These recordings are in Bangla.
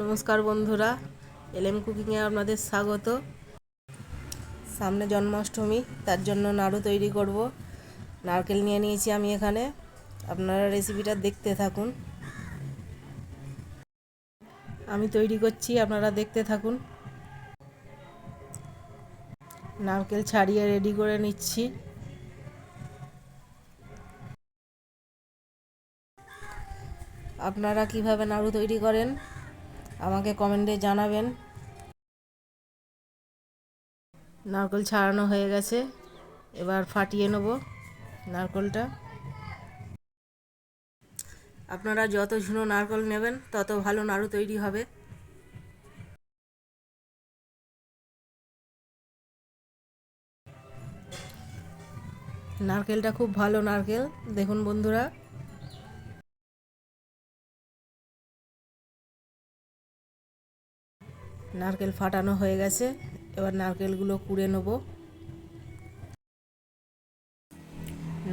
নমস্কার বন্ধুরা, এলএম কুকিংয়ে আপনাদের স্বাগত। সামনে জন্মাষ্টমী, তার জন্য নাড়ু তৈরি করব। নারকেল নিয়ে নিয়েছি আমি এখানে। আপনারা রেসিপিটা দেখতে থাকুন। আমি তৈরি করছি, আপনারা দেখতে থাকুন। নারকেল ছাড়িয়ে রেডি করে নিচ্ছি। আপনারা কীভাবে নাড়ু তৈরি করেন? আমাকে কমেন্টে জানাবেন। নারকেল ছাড়ানো হয়ে গেছে। এবার ফাটিয়ে নেব নারকেলটা। আপনারা যত ঝুনো নারকেল নেবেন, তত ভালো নাড়ু তৈরি হবে। নারকেলটা খুব ভালো নারকেল, দেখুন বন্ধুরা। নারকেল ফাটানো হয়ে গেছে। এবার নারকেলগুলো কুড়ে নেব।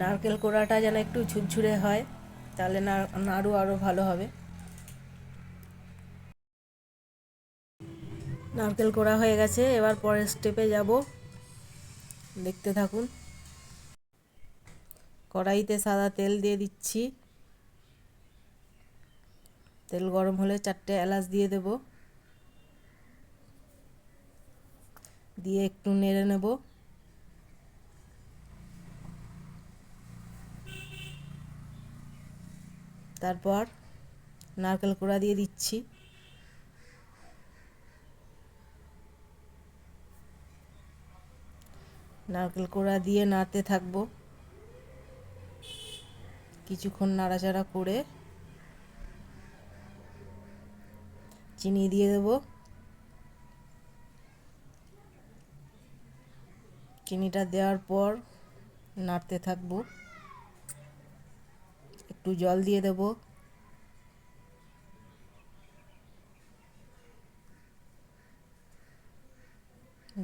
নারকেল কোড়াটা যেন একটু ঝুরঝুরে হয়, তাহলে নাড়ু আরও ভালো হবে। নারকেল কোড়া হয়ে গেছে, এবার পরের স্টেপে যাব। দেখতে থাকুন। কড়াইতে সাদা তেল দিয়ে দিচ্ছি। তেল গরম হলে চারটে এলাচ দিয়ে দেবো। দিয়ে একটু নেড়ে নেব। তারপর নারকেল কোড়া দিয়ে দিচ্ছি। নারকেল কোড়া দিয়ে নাড়তে থাকব। কিছুক্ষণ নাড়াচাড়া করে চিনি দিয়ে দেবো। চিনিটা দেওয়ার পর নাড়তে থাকব। একটু জল দিয়ে দেব।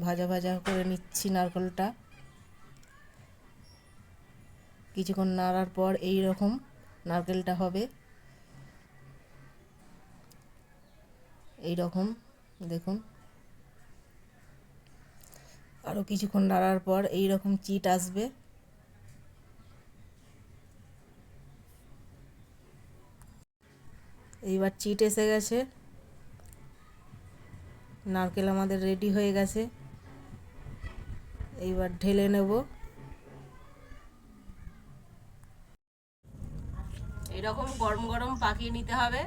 ভাজা ভাজা করে নিচ্ছি নারকেলটা। কিছুক্ষণ নাড়ার পর এই রকম নারকেলটা হবে। এই রকম, দেখুন। আরও কিছুক্ষণ নাড়ার পর এই রকম চিট আসবে। এইবার চিট এসে গেছে। নারকেল আমাদের রেডি হয়ে গেছে। এইবার ঢেলে নেব। এরকম গরম গরম পাকিয়ে নিতে হবে।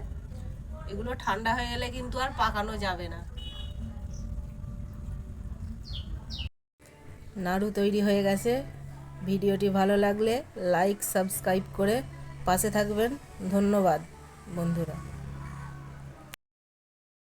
এগুলো ঠান্ডা হয়ে গেলে কিন্তু আর পাকানো যাবে না। নাড়ু তৈরি হয়ে গেছে। ভিডিওটি ভালো লাগলে লাইক সাবস্ক্রাইব করে পাশে থাকবেন। ধন্যবাদ বন্ধুরা।